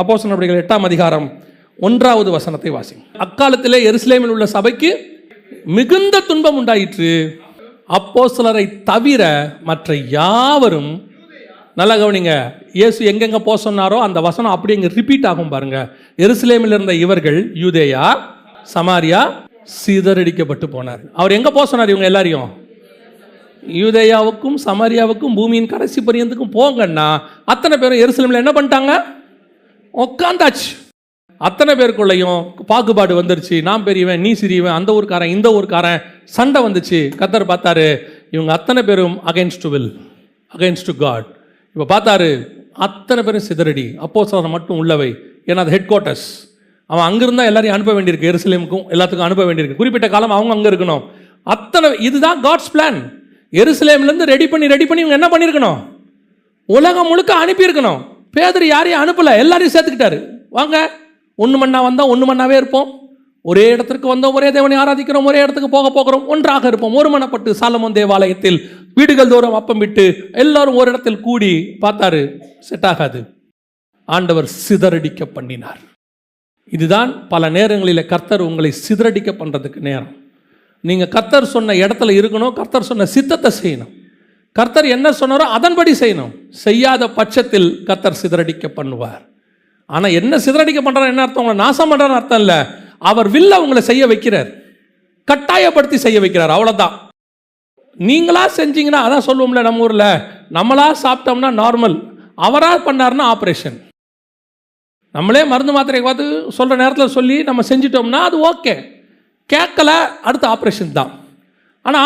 அப்போ நடவடிக்கைகள் எட்டாம் அதிகாரம் ஒன்றாவது வசனத்தை வாசி அக்காலத்திலே எருசலேமில் உள்ள சபைக்கு மிகுந்த துன்பம் உண்டாயிற்று. அப்போ சிலரை தவிர மற்ற யாவரும் நல்லா கவனிங்க இயேசு எங்கெங்க போக சொன்னாரோ அந்த வசனம் அப்படியே இங்கே ரிப்பீட் ஆகும் பாருங்க. எருசலேமில் இருந்த இவர்கள் யூதேயா சமாரியா சிதறடிக்கப்பட்டு போனார். அவர் எங்க போக சொன்னார் இவங்க எல்லாரையும்? யூதேயாவுக்கும் சமாரியாவுக்கும் பூமியின் கடைசி பரியந்துக்கும் போங்கன்னா அத்தனை பேரும் எருசலேமில் என்ன பண்ணிட்டாங்க? உட்காந்தாச்சு அத்தனை பேருக்குள்ளேயும் பாகுபாடு வந்துருச்சு. நான் பெரியவன் நீ சிறியவன் அந்த ஊருக்காரன் இந்த ஊருக்காரன் சண்டை வந்துச்சு. கத்தர் பார்த்தாரு இவங்க அத்தனை பேரும் அகைன்ஸ்ட் வில் அகைன்ஸ்ட் காட் இப்போ பார்த்தாரு அத்தனை பேரும் சிதறடி. அப்போ மட்டும் உள்ளவை. ஏன்னா அது ஹெட் குவார்ட்டர்ஸ் அவன் அங்கிருந்தா எல்லாரையும் அனுப்ப வேண்டியிருக்கு. எருசலேமுக்கும் எல்லாத்துக்கும் அனுப்ப வேண்டியிருக்கு. குறிப்பிட்ட காலம் அவங்க அங்கே இருக்கணும். அத்தனை இதுதான் காட்ஸ் பிளான் எருசலேம்லேருந்து ரெடி பண்ணி ரெடி பண்ணி இவங்க என்ன பண்ணியிருக்கணும்? உலகம் முழுக்க அனுப்பியிருக்கணும். பேதர் யாரையும் அனுப்பல எல்லாரையும் சேர்த்துக்கிட்டாரு. வாங்க ஒன்று மண்ணா வந்தால் ஒன்று மண்ணாவே இருப்போம். ஒரே இடத்திற்கு வந்தோம் ஒரே தேவனை ஆராதிக்கிறோம் ஒரே இடத்துக்கு போக போகிறோம் ஒன்றாக இருப்போம். ஒரு மனப்பட்டு சாலமோன் தேவாலயத்தில் வீடுகள் தோறும் அப்பம் விட்டு எல்லாரும் ஒரு இடத்தில் கூடி பார்த்தாரு செட் ஆகாது. ஆண்டவர் சிதறடிக்க பண்ணினார். இதுதான் பல நேரங்களில் கர்த்தர் உங்களை சிதறடிக்க பண்ணுறதுக்கு நேரம். நீங்கள் கர்த்தர் சொன்ன இடத்துல இருக்கணும் கர்த்தர் சொன்ன சித்தத்தை செய்யணும். கர்த்தர் என்ன சொன்னாரோ அதன்படி செய்யணும். செய்யாத பட்சத்தில் கர்த்தர் சிதறடிக்க பண்ணுவார். ஆனால் என்ன சிதறடிக்க பண்ணுறாரு என்ன அர்த்தம்? உங்களை நாசம் பண்ணுறான்னு அர்த்தம் இல்லை. அவர் வில்ல உங்களை செய்ய வைக்கிறார். கட்டாயப்படுத்தி செய்ய வைக்கிறார். அவ்வளோதான் நீங்களா செஞ்சீங்கன்னா அதான் சொல்லுவோம்ல நம்ம ஊரில். நம்மளா சாப்பிட்டோம்னா நார்மல் அவராக பண்ணாருன்னா ஆப்ரேஷன் நம்மளே மருந்து மாத்திரை பார்த்து சொல்கிற நேரத்தில் சொல்லி நம்ம செஞ்சிட்டோம்னா அது ஓகே கேட்கல அடுத்த ஆப்ரேஷன் தான். ஆனால்